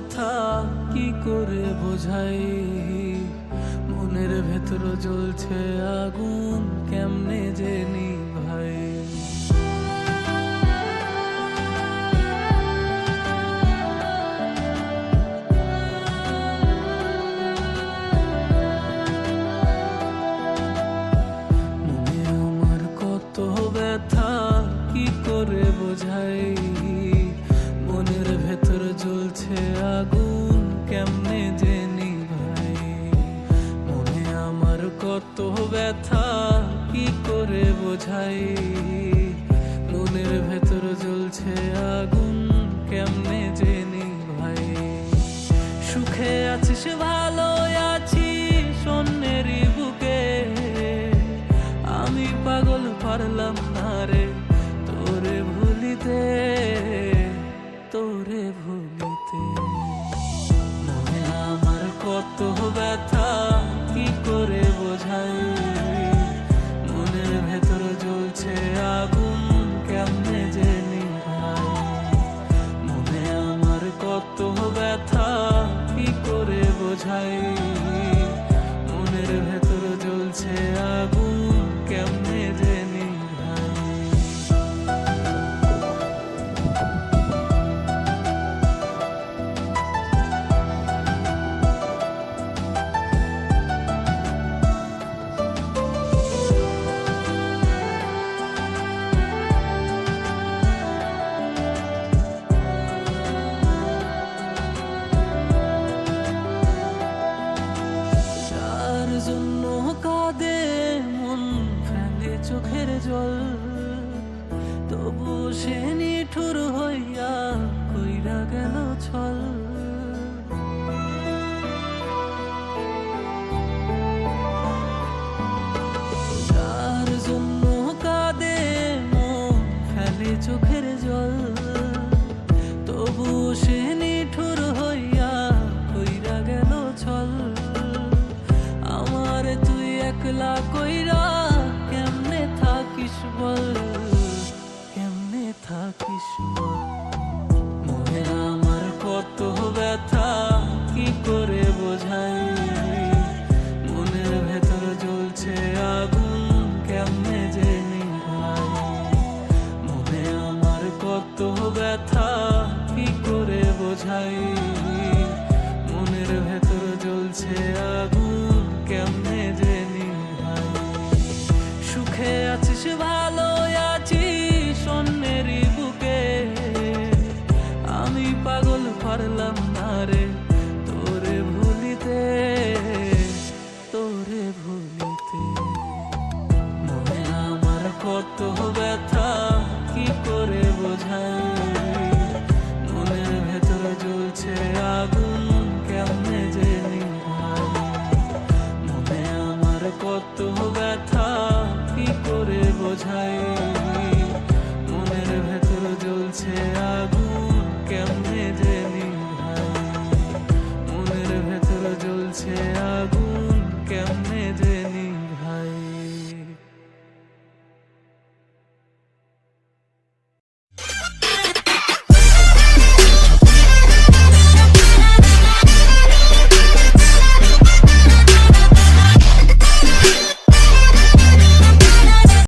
কথা কি করে বোঝাই? মনের ভেতর জ্বলছে আগুন কেমনে জেনে me. 在雨。সে ঠুর হইয়া কইরা গেল ছল। চোখের জল। তবু হইয়া কইরা ছল। আমার একলা কইরা কেমনে থাকিস বল? takışma পারলাম না রে, তোরে ভুলিতে তোরে ভুলিতে। মনে আমার কত ব্যথা, কি করে বোঝাই? মনের ভেতর জ্বলছে আগুন, কেমনে যে মনে আমার কত ব্যথা, কি করে বোঝাই?